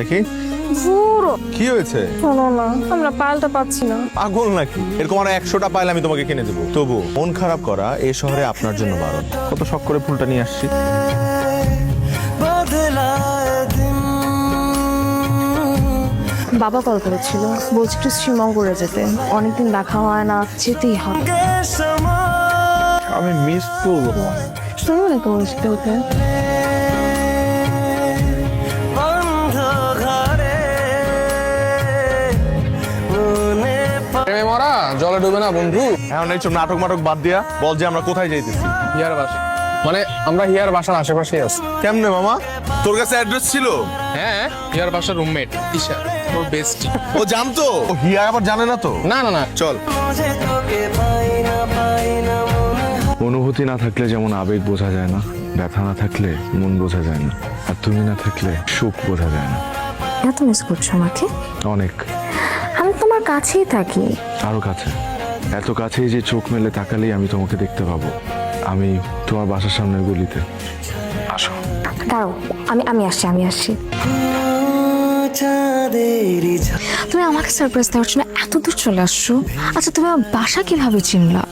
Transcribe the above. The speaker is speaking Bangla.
দেখি। পুরো কি হয়েছে? শোনো না আমরা পাল্টা পাচ্ছি না। পাগল নাকি? এরকম আর একশোটা পাইলে আমি তোমাকে কিনে দেবো। তবু মন খারাপ করা এই শহরে আপনার জন্য বারণ। কত শখ করে ফুলটা নিয়ে আসছি। বাবা কল করেছিল বলছি একটু শ্রীমঙ্গলে যেতে। অনেকদিন দেখা হয় না যেতেই হবে আমি মিস করব শুনো না তোমার প্রেমে মরা জলে ডুবে না বন্ধু। এখন এইসব নাটক মাটক বাদ দিয়া বল যে আমরা কোথায় যাইতেছি। হিয়ার বাসা। মানে আমরা হিয়ার বাসার আশেপাশে আছি। কেমনে মামা? তোর কাছে অ্যাড্রেস ছিল? হ্যাঁ হিয়ার বাসার রুমমেট ঈশা ওর বেস্ট ও জানতো? ও হিয়া আবার জানে না তো? না না না। চল। অনুভূতি না থাকলে যেমন আবেগ বোঝা যায় না ব্যথা না থাকলে মন বোঝা যায় না আর তুমি না থাকলে সুখ বোঝা যায় না। এত মিস করছ আমাকে? অনেক। আমি তোমার কাছেই থাকি। আরও কাছে। এত কাছেই যে চোখ মেলে তাকালেই আমি তোমাকে দেখতে পাবো। আমি তোমার বাসার সামনের গলিতে। আসো। দাঁড়াও, আমি আমি আসছি আমি আসছি। তুমি আমাকে সারপ্রাইজ দেওয়ার জন্য এত দূর চলে আসছো। আচ্ছা তুমি আমার বাসা কীভাবে চিনলা?